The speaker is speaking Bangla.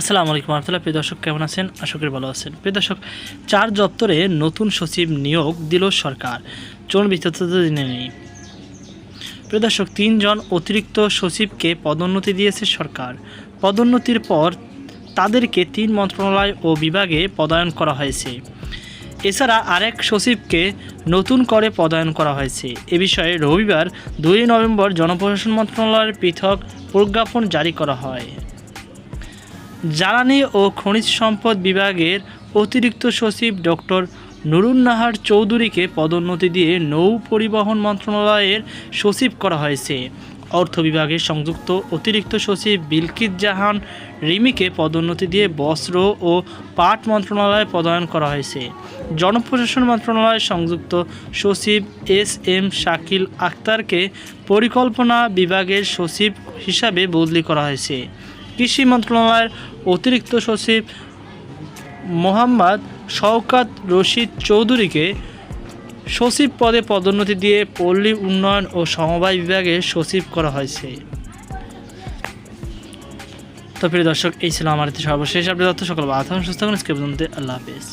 আসসালামু আলাইকুম রহমতুল্লাহ। প্রিয় দর্শক, কেমন আছেন? আশা করি ভালো আছেন। প্রিয় দর্শক, চার দপ্তরে নতুন সচিব নিয়োগ দিল সরকার। চলুন বিস্তারিত জেনে নেই। প্রিয় দর্শক, তিনজন অতিরিক্ত সচিবকে পদোন্নতি দিয়েছে সরকার। পদোন্নতির পর তাদেরকে তিন মন্ত্রণালয় ও বিভাগে পদায়ন করা হয়েছে। এছাড়া আরেক সচিবকে নতুন করে পদায়ন করা হয়েছে। এ বিষয়ে রবিবার দুই নভেম্বর জনপ্রশাসন মন্ত্রণালয়ের পৃথক প্রজ্ঞাপন জারি করা হয়। জ্বালানি ও খনিজ সম্পদ বিভাগের অতিরিক্ত সচিব ডক্টর নুরুন্নাহার চৌধুরীকে পদোন্নতি দিয়ে নৌ পরিবহন মন্ত্রণালয়ের সচিব করা হয়েছে। অর্থ বিভাগের সংযুক্ত অতিরিক্ত সচিব বিলকিত জাহান রিমিকে পদোন্নতি দিয়ে বস্ত্র ও পাট মন্ত্রণালয়ে পদায়ন করা হয়েছে। জনপ্রশাসন মন্ত্রণালয়ের সংযুক্ত সচিব এস এম শাকিল আক্তারকে পরিকল্পনা বিভাগের সচিব হিসাবে বদলি করা হয়েছে। কৃষি মন্ত্রণালয়ের অতিরিক্ত সচিব মোহাম্মদ শওকাত রশিদ চৌধুরীকে সচিব পদে পদোন্নতি দিয়ে পল্লী উন্নয়ন ও সমবায় বিভাগে সচিব করা হয়েছে। তো প্রিয় দর্শক, এই ছিল আমার সর্বশেষ আপনি তথ্য সকল বাধা সুস্থ আল্লাহ হাফেজ।